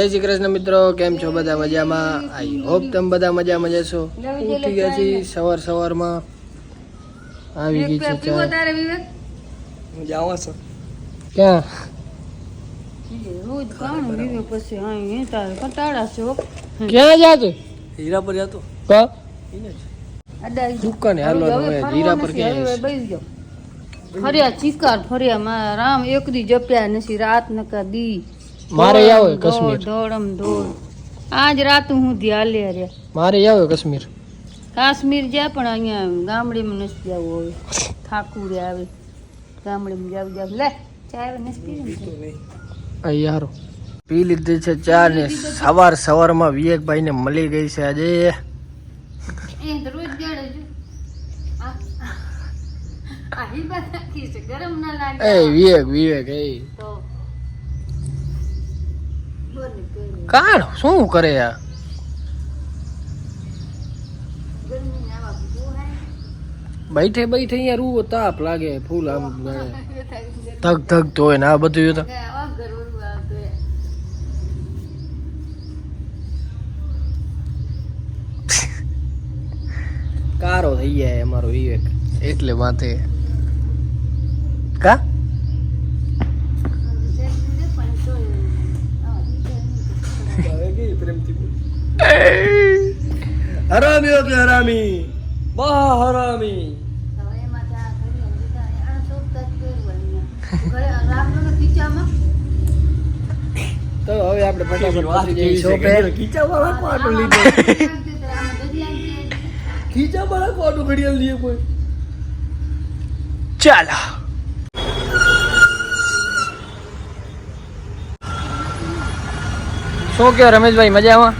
જય શ્રી કૃષ્ણ મિત્રો કેમ છો બધા મજામાં? આઈ હોપ તમે બધા મજામાં જશો ઉઠી ગયા છે સવાર સવારમાં. આવી ગઈ છે ચા. જાવા છો. ક્યાં? ક્યાં જાતો હીરા પર જતો. કા દુકાને હાલો હવે જીરા પર ક્યાં હવે બેસી જાઓ ફર્યા ચિકાર ફર્યા રામ એક દી જપ્યા નથી રાત નકા દી. મારે આવો કશ્મીર. કાશ્મીર દોડ, દોડમ દોડ. આજ રાત હું ધ્યાલે રે. મારે આવો કાશ્મીર. કાશ્મીર જ્યાં પણ અહીંયા ગામડીમાં નથી જવું હવે. ઠાકુરે આવે. ગામડેમાં જાવ જાવ. લે ચાય આવે નથી પીવી યારો. પી લીધી છે ચા ને સવાર સવારમાં વિવેકભાઈ ને મળી ગઈ છે આજે. એ રોજ ગાળે જો આ આ છે. ગરમ ના લાગે. એ વિવેક વિવેક એ. કાણ શું કરે આ? બેઠે બેઠે અહીંયા રૂવો તાપ લાગે, ફૂલ આમ ધગ ધક ધક તો હોય ને આ બધું તો. કારો થઈ જાય અમારો વિવેક. એટલે માથે કા પણ તોય આવા વિચાર નહીં હરામી એટલે હરામી બા હરામી તો એમાં ચા કરી અને બીજા આને શોભતા જ પહેરવા અહીંયા. કે રાખજો ને ખીચામાં. તો હવે આપણે ફટાફટ શોપે ખીચા વાળા કોટો લીધો. ખીચા વાળા ઘડિયાળ લીધો કોઈ. ચાલો. શું કે રમેશભાઈ મજામાં?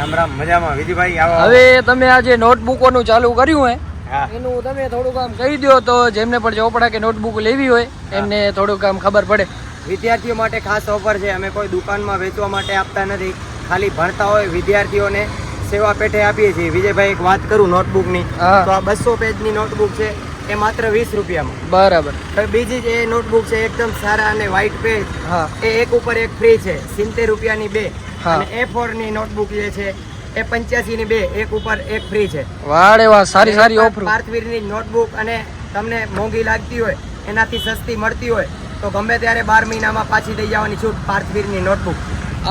રામ રામ મજામાં? વિજયભાઈ આવો હવે તમે આ જે નોટબુકોનું ચાલુ કર્યું હે એનું તમે થોડુંક આમ કહી દો તો જેમને પણ ચોપડા કે નોટબુક લેવી હોય એમને થોડુંક આમ ખબર પડે. વિદ્યાર્થીઓ માટે ખાસ ઓફર છે અમે કોઈ દુકાનમાં વેચવા માટે આપતા નથી ખાલી ભણતા હોય વિદ્યાર્થીઓને સેવા પેઠે આપીએ છીએ. વિજયભાઈ એક વાત કરું નોટબુકની. તો આ બસો પેજની નોટબુક છે એ માત્ર વીસ રૂપિયામાં. બરાબર. બીજી જે નોટબુક છે એકદમ સારા અને વ્હાઇટ પેજ હા. એ એક ઉપર એક ફ્રી છે સિત્તેર રૂપિયાની બે. અને એ ફોરની નોટબુક જે છે એ પંચ્યાસી ની બે એક ઉપર એક ફ્રી છે. વાડે વાહ સારી સારી ઓફર પાર્થવીરની નોટબુક અને તમને મોંઘી લાગતી હોય એનાથી સસ્તી મળતી હોય તો ગમે ત્યારે બાર મહિનામાં પાછી દઈ જવાની છૂટ પાર્થવીરની નોટબુક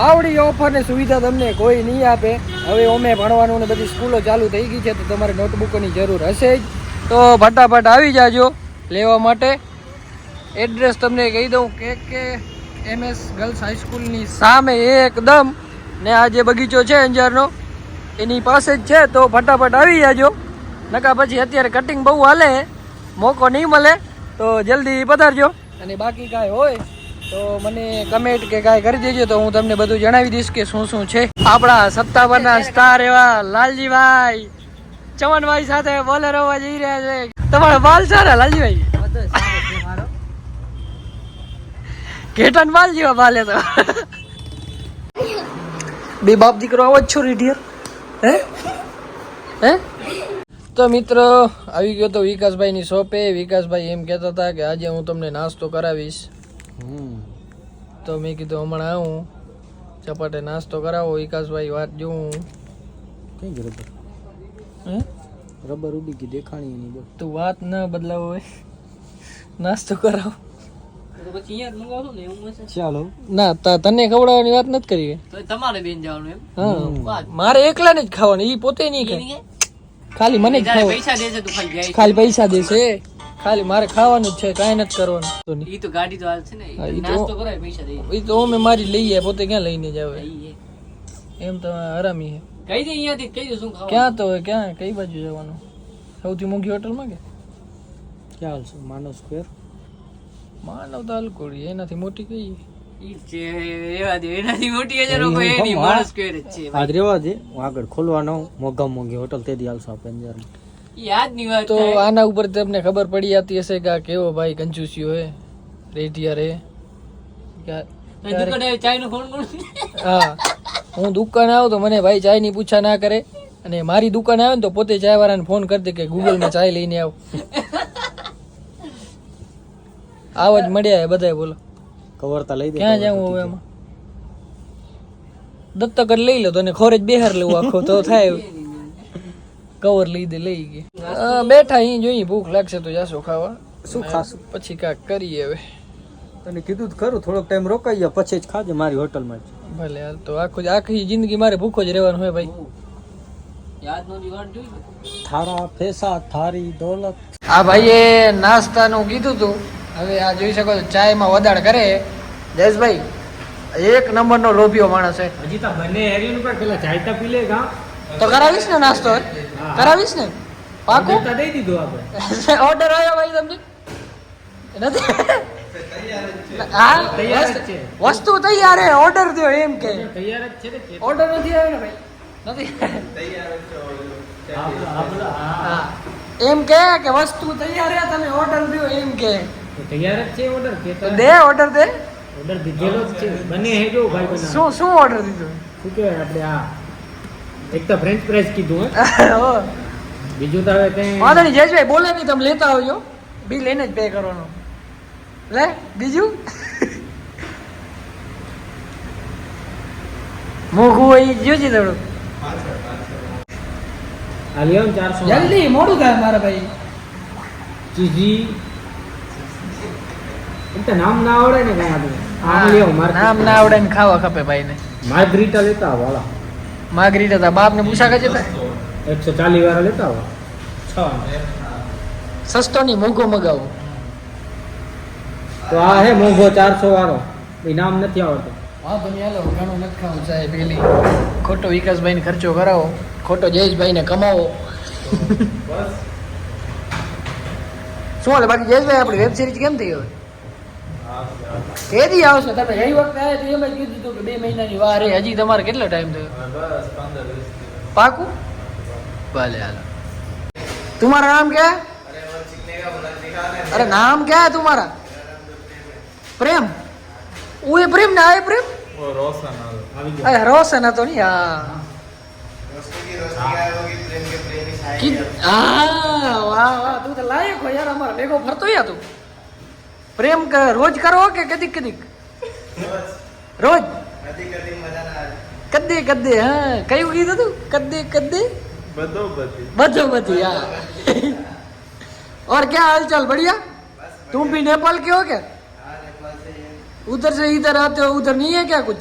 આવડી ઓફર ને સુવિધા તમને કોઈ નહીં આપે. હવે અમે ભણવાનું ને બધી સ્કૂલો ચાલુ થઈ ગઈ છે તો તમારે નોટબુકોની જરૂર હશે જ. તો ફટાફટ આવી જાજો લેવા માટે. એડ્રેસ તમને કહી દઉં કે કે એમએસ ગર્લ્સ હાઈસ્કૂલની સામે એકદમ ને આ જે બગીચો છે અંજારનો, એની પાસે જ છે, તો ફટાફટ આવી જાજો. નકા પછી અત્યારે કટિંગ બહુ હાલે, મોકો નહીં મળે, તો જલ્દી પધારજો. અને બાકી કાંઈ હોય, તો મને કમેન્ટ કે કાંઈ કરી દેજો, તો હું તમને બધું જણાવી દઈશ કે શું શું છે. આપણા સત્તાવનના સ્ટાર એવા લાલજીભાઈ, ચવનભાઈ સાથે બોલેરો જઈ રહ્યા છે. તમારા બાલ સારા લાલજીભાઈ? ઘેટન બાલ જેવા બાલે તો. બે બાપ દીકરો આવો જ છો રેડિયર હે? હે? તો મિત્રો આવી ગયો તો વિકાસભાઈની શોપે. વિકાસભાઈ એમ કહેતા હતા કે આજે હું તમને નાસ્તો કરાવીશ. તો મેં કીધું હમણાં આવું. ચપાટે નાસ્તો કરાવો વિકાસભાઈ વાત જોઉં. કઈ રબર હે? રબર ઉડી ગઈ દેખાણી તું વાત ન બદલાવો નાસ્તો કરાવો. ચાલો. ના તને ખવડાવવાની વાત નથી કરી તમારે બેન જવાનું એમ? હા. મારે એકલાને જ ખાવાનું ઈ પોતે નહીં ખાય. ખાલી મને જ ખાવા પૈસા દેશે તું ખાલી ખાલી પૈસા દેશે. ખાલી મારે ખાવાનું જ છે કાંઈ નથી કરવાનું. ઈ તો ગાડી તો હાલ છે ને. હા, ઈ તો- નાસ્તો કરાય પૈસા દે. ઈ તો અમે મારી લઈએ પોતે ક્યાં લઈને જાવ એમ તો હરામી કહી દે અહીંયાથી કહી દે શું ખાવા ક્યાં તો ક્યાં? કઈ બાજુ જવાનું? સૌથી મોંઘી હોટલમાં કે? ક્યાં હાલશે? માનવ સ્ક્વેર માનવ તો હલકોડી એનાથી મોટી કઈ? આજ રેવા દે હું આગળ ખોલવાનો હોટલ આપણે તો આના ઉપર તમને ખબર પડી જતી હશે કે કેવો ભાઈ કંજૂસીઓ હે રેટિયા રે. હા હું દુકાન આવું તો મને ભાઈ ચાયની પૂછા ના કરે. અને મારી દુકાન આવે ને તો પોતે ચાય વાળાને ફોન કરી દે કે ગૂગલમાં ચાય લઈને આવ. આવા જ મળ્યા બધા બોલો. કવર તા લઈ દે ક્યાં જાવું હવે એમાં? દત્તક જ લઈ લો તો ને ખોરે જ બેહાર લેવું આખો તો થાય. કવર લઈ દે લઈ ગઈ. બેઠા અહીં જોઈએ ભૂખ લાગશે તો જાશો ખાવા. શું ખાશું? પછી કાંક કરીએ હવે. તને કીધું તો ખરું થોડોક ટાઈમ રોકાઈ જા પછી જ ખાજે મારી હોટલમાં જ. ભલે હાલ તો આખું આખી જિંદગી મારે ભૂખો જ રહેવાનું હોય ભાઈ. થારા ફેસા થારી દોલત. આ ભાઈએ નાસ્તાનું કીધું તું. હવે આ જોઈ શકો છો ચાયમાં વધાર કરે. જયેશભાઈ એક નંબરનો લોભિયો માણસ છે. હજી તો બને હેરી પર પેલા ચાયતા પી લે ગા તો કરાવીશ ને નાસ્તો? કરાવીશ ને? પાકું? દઈ દીધો આપણે. ઓર્ડર આવ્યો ભાઈ તમને? નથી? વસ્તુ-. તૈયાર હે ઓર્ડર દો એમ કે. તૈયાર જ છે ને ઓર્ડર નથી આવ્યો ને ભાઈ? નથી? એમ કે કે વસ્તુ તૈયાર હે તમે ઓર્ડર દો એમ કે. તૈયાર જ છે ઓર્ડર કે તો દે ઓર્ડર દે. ઓર્ડર દીધેલો જ છે. બને હે જો ભાઈ બના શું શું ઓર્ડર દીધો? શું કે આપણે આ? એક તો ફ્રેન્ચ ફ્રાઈઝ કીધું હે. બીજું તો હવે કઈ વાંધો નહીં જયેશભાઈ બોલે નહીં તમે લેતા આવજો. બિલ લઈને જ પે કરવાનું. લે બીજું? મોઘું હોય જોજે થોડું. જલ્દી મોડું થાય મારા ભાઈ. એમ તો નામ ના આવડે ને કઈ આપણે આમ લ્યો માર નામ ના આવડે ને ખાવા ખપે ભાઈ ને માર્ગરીટા લેતા વાળા માગરી હતા બાપ ને પૂછા કજે તા એકસો ચાલીસ વાળા લેતા આવો. છ સસ્તો નહીં મોંઘો મગાવો. તો આ હે મોંઘો ચારસો વાળો. એ નામ નથી આવડતો. વાંધો નહીં હાલો ઘણું નથી ખાવું સાહેબ પેલી. ખોટો વિકાસભાઈ ને ખર્ચો કરાવો. ખોટો જયેશભાઈ ને કમાવો શું હાલે બાકી જયેશભાઈ આપણી વેબ સિરીઝ કેમ થઈ હવે કેદી આવશો. તમે ગઈ વખતે આવ્યા એમ જ કીધું હતું કે બે મહિનાની વાર હજી તમારે કેટલો ટાઈમ થયો? પાકું? ભલે હાલો. તમારું નામ ક્યાં? અરે નામ ક્યાં તમારા? પ્રેમ. હું એ પ્રેમ ને આ પ્રેમ? અરે રોશન હતો ને હા હા વાહ વાહ. તું તો લાયક હોય યાર અમારા ભેગો ફરતો યા તું. प्रेम कर, रोज करो के कदी कदी रोज? कदी कदी हाँ। कई कही કદી કદી कदी બધી બધો બધી और क्या हाल चाल बढ़िया? तुम भी नेपाल के हो क्या? उधर से इधर आते हो उधर नहीं है क्या कुछ?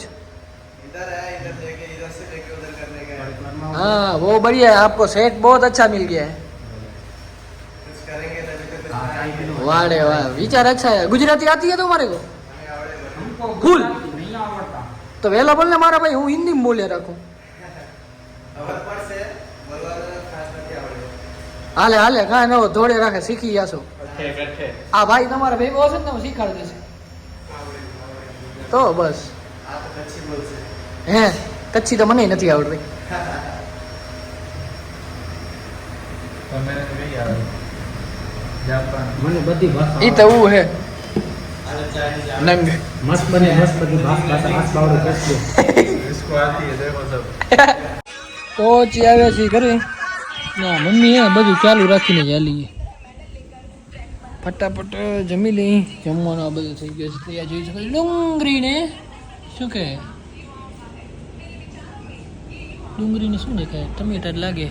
हाँ वो बढ़िया है आपको सेट बहुत अच्छा मिल गया है। વાડે, વાહ. વિચાર અચ્છા, ગુજરાતી આતી હે તમારે કો ફૂલ તો વહેલા બોલ ને મારા ભાઈ, હું હિન્દીમાં બોલે રાખું. હાલે હાલે, કાંઈ નવો ધોળે રાખે, શીખી જશો આ ભાઈ તમારા ભેગો હશે ને તમે શીખવાડી દેશે તો બસ. હે, કચ્છી તો મને નથી આવડતી. મને બધી ભાષા ઈ તો હું હે. નંગ. મસ્ત બને મસ્ત બધી ભાષા ભાષા આવડે પહોંચી આવ્યા છીએ ઘરે. ના મમ્મી એ બધું ચાલુ રાખીને ચાલીએ ફટાફટ જમી લઈ. જમવાનું આ બધું થઈ ગયું છે. ત્યાં જોઈ શકો ડુંગળીને ડુંગળી ને શું કહે? ડુંગળીને શું દેખાય? ટમેટા જ લાગે.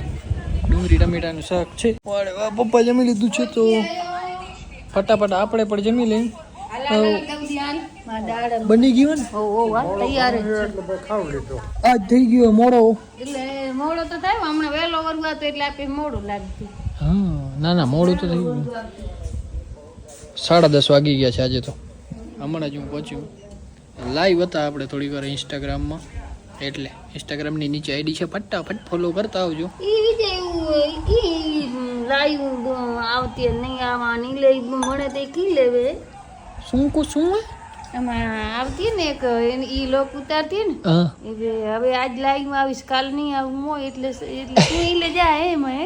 ડુંગળી ટમેટાનું શાક છે. પપ્પા જમી લીધું છે તો. ફટાફટ આપણે પણ જમી લઈ બની ગયું ને? આજ થઈ ગયો મોડો. એટલે મોડો તો થાય હમણાં વહેલો વરવા એટલે આપણે મોડું લાગતું. હા ના ના મોડું તો થઈ ગયું. સાડા દસ વાગી ગયા છે આજે તો. હમણાં જ હું પહોંચ્યું. લાઈવ હતા આપણે થોડી વાર ઇન્સ્ટાગ્રામમાં એટલે ઇન્સ્ટાગ્રામની નીચે આઈડી છે ફટાફટ ફોલો કરતા આવજો. ઈ ઈ લાઈવ આવતી નહીં આવવાની લે મળે તે કી લેવે? શું કો શું એમાં આવતી ને એક ઈ લોક ઉતારતી ને? એટલે હવે આજ લાઈવમાં આવીશ કાલ નહીં આવું મો એટલે એટલે ઈ લે જાય એમ હે?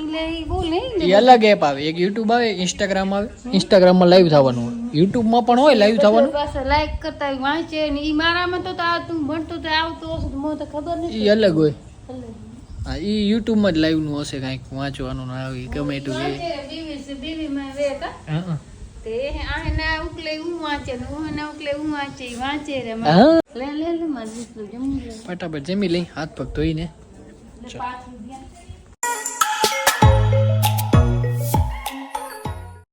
ઈ લે ઈ બોલ એ અલગ એપ આવે એક યુટ્યુબ આવે ઇન્સ્ટાગ્રામ આવે. ઇન્સ્ટાગ્રામમાં લાઈવ થવાનું યુટ્યુબમાં પણ હોય લાઈવ થવાનું? પાછા લાઈક કરતા વાંચે ને ઈ મારામાં તો તો આ તું ભણતો તો આવતો હશે તો મને તો ખબર નથી. ઈ અલગ હોય. હા એ યુટ્યુબમાં જ લાઈવનું હશે કાંઈક વાંચવાનું ના આવે ગમે એટલું કે બીવી છે, બીવીમાં વે કા? હા, હા. તે આ ના ઉકલે હું વાંચે ને હું ના ઉકલે હું વાંચે ઈ વાંચે રે લે લે લે મારું જમી લે. ફટાફટ જમી લઈ હાથ પગ ધોઈને.